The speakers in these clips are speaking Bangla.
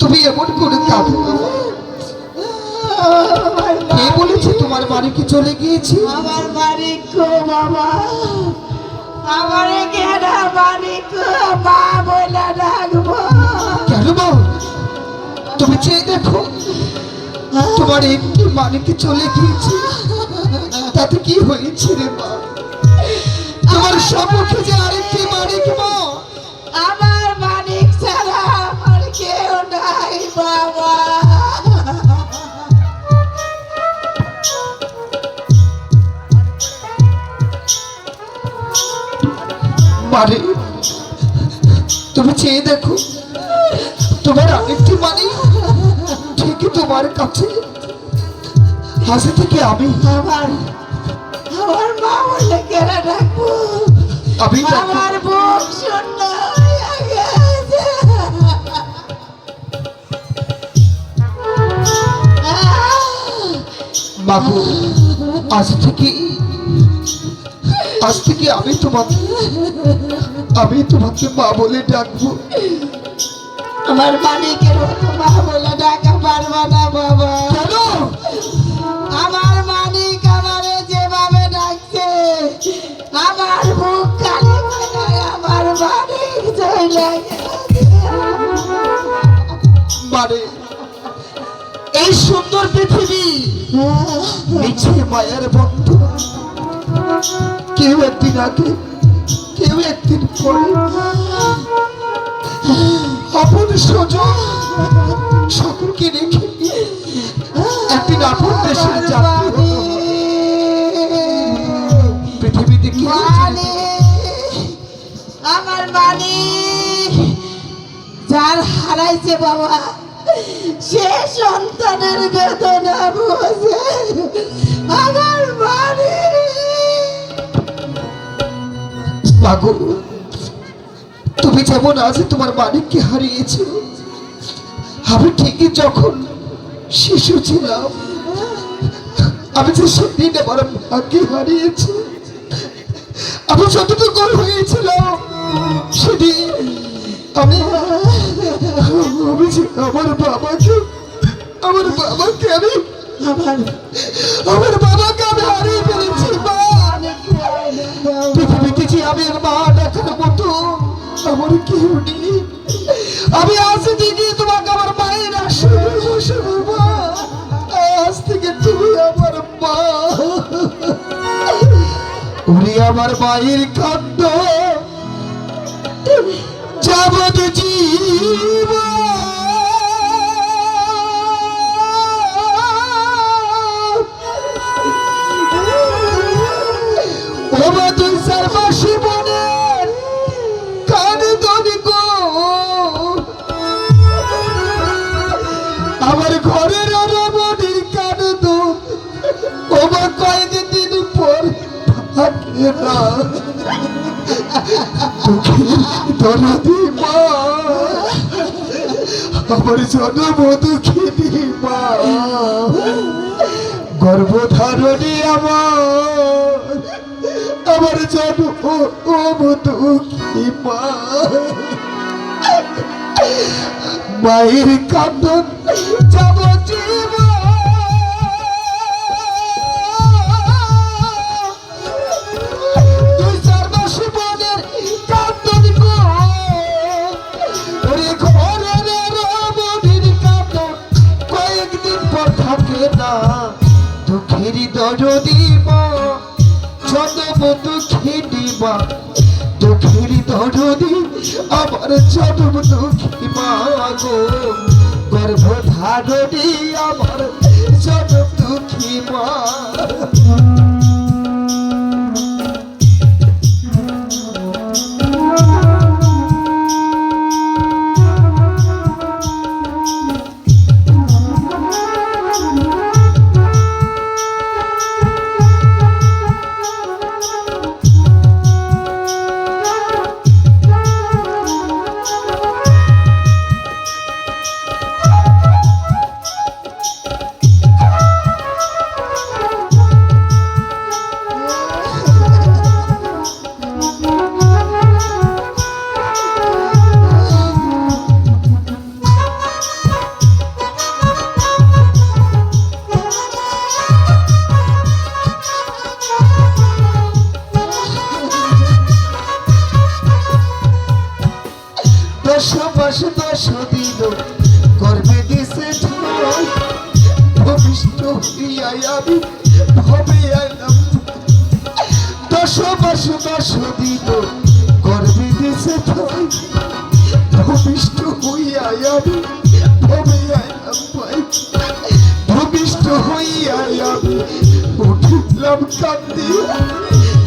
তুমি এমন করে কাঁদো কে বলেছে তোমার বাড়ি কি চলে গিয়েছি? আমার বাড়ি কো বাবা। আমার কেনা বাড়ি কো মা বলে ডাকবো। কেন বল তুমি চেয়ে দেখো তোমার একটি চলে গিয়েছে? তাতে কি হয়েছে রে মা? তোমার সম্মুখে যে আরেকটি মালিক মা। আমার মানিক ছাড়া আমার কেউ নাই বাবা। মারে তুমি চেয়ে দেখো তোমার আরেকটি মালিক ঠিকই তোমার কাছে। হাসি থেকে আমি আমার আমার মা বলে কেনা ডাকবো আমি ডাকবো। আমার বুক শূন্য মাগো আজ থেকে আজ থেকে আমি তোমাকে আমি তোমাকে মা বলে ডাকবো। আমার মালিকের মতো মা বলে ডাকা পারবা না বাবা। এই সুন্দর পৃথিবী নিচে মায়ের বন্ধু। কেউ একদিন আগে, কেউ একদিন পরে। আপন স্বজন সকলকে রেখে একদিন আপন দেশে যাত্রী। পৃথিবীতে কেউ আমার মালিক যার হারাইছে বাবা, সে সন্তানের বেদনা বোঝে। আমার বাড়ি। মাগো তুমি যেমন আজ তোমার মালিককে হারিয়েছো, আমি ঠিকই যখন শিশু ছিলাম, আমি যে সেদিন আমার ভাগ্যে হারিয়েছি, আমি যতটুকু হয়েছিলাম, সেদিন আমি যে আমার বাবাকে আমার বাবাকে আমি আমার আমার বাবাকে আমি হারিয়ে ফেলেছি মা। পৃথিবীতে যে আমি মা দেখার মতো আমার কেউ নেই। আমি আজ থেকে তোমাকে আমার মায়ের মা। আজ থেকে তুমি আমার মা। উনি আমার মায়ের কান্দ যাবত ওমা তুই সর্বশী বনের কান গো। আমার ঘরের রমণীর কান দো ওমা কয়েকদিন পর থাকে না। দরদি মা আমার জন্ম দুঃখিনী মা গর্ভধারণী আমার আমার জন্ম দুঃখী মা মায়ের কান্দন যাব তুই মা জন্ম দুঃখিনী মা, দুঃখেরই দরদি আমার জন্ম দুঃখী মা গো, গর্ভধারণী আমার জন্ম দুঃখী মা। ভূমিষ্ঠ হইয়া ভূমিষ্ঠ উঠিলাম কান্দি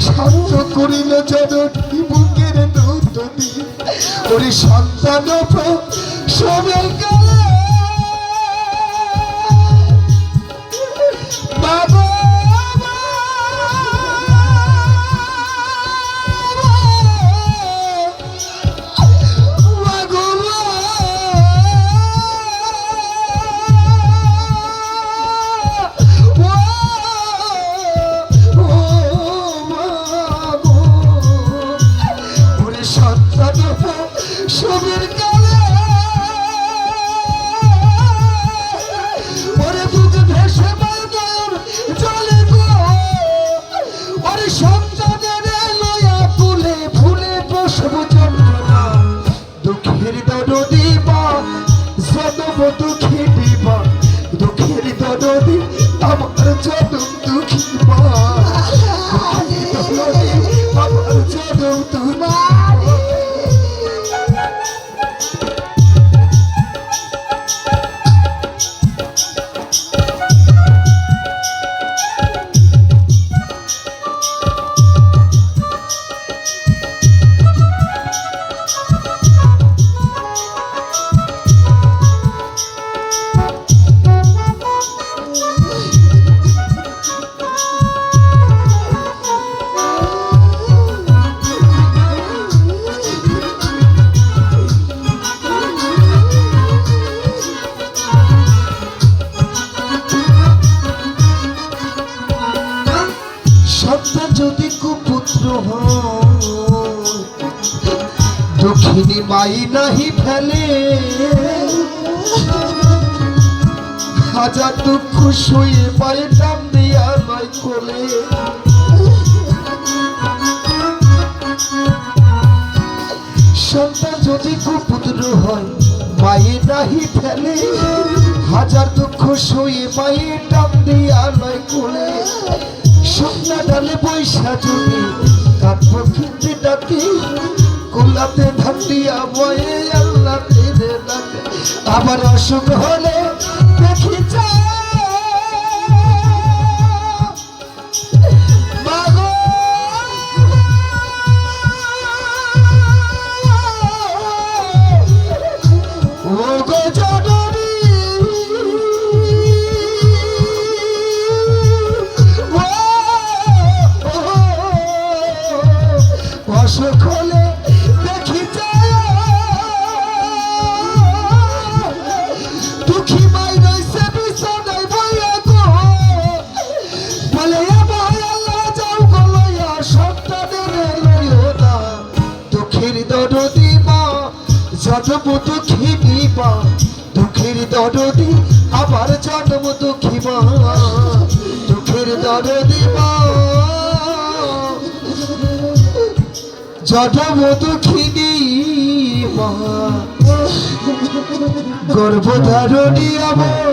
শান্ত করিল জননী বুকের নূতনী ওরে সন্তান সবাই গেলে। দরদি আমার দক্ষিণী মাই নাহি ফেলে। হাজার দুঃখ শুয়ে পায়ে টান দিয়া নয় কোলে। সন্তান যদি কুপুত্র হয় মায়ে নাহি ফেলে। হাজার দুঃখ শুয়ে মায়ে টান দিয়া নয় কোলে। স্বপ্না ডালে বৈশা যদি কাঁদব কিন্তু ডাকি, কোলাতে ধান্ডিয়া বয়ে আল্লাহ ডাকে আবার অসুখ হলে জন্ম দুঃখী মা দুঃখের দরদি আবার জন্ম দুঃখী মা। দুঃখের দরদি মা জন্ম দুঃখিনী মা। গর্ভধারণী আমার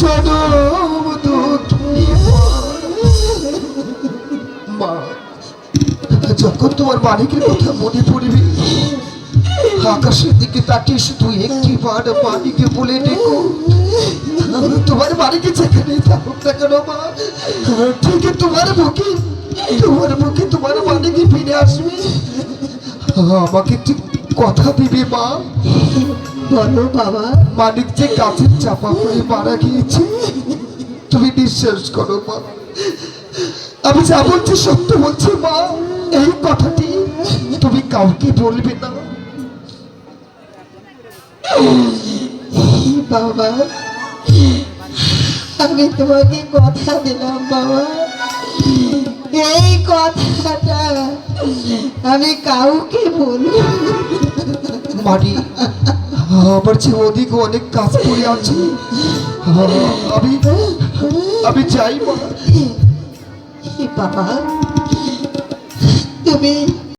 জনম যখন তোমার মালিকের কথা মনে পড়বে, আকাশের দিকে তাকিয়ে শুধু একটি বার মালিকে বলে ডেকো। তোমার মালিকে যেখানে থাকুক না কেন মা ঠিক তোমার মুখে তোমার মুখে তোমার মালিকে ফিরে আসবে। আমাকে ঠিক কথা দিবে মা। বলো বাবা, মালিক যে গাছের চাপা পড়ে মারা গিয়েছে, তুমি বিশ্বাস করো মা। আমি যা বলছি সত্য বলছি মা। এই কথাটি তুমি কাউকে বলবে না। বাবা আমি তোমাকে কথা দিলাম বাবা। এই কথাটা আমি কাউকে বলব। মারি আমার যে ওদিকে অনেক কাজ পড়ে আছে। আমি আমি যাই মা। বাবা তুমি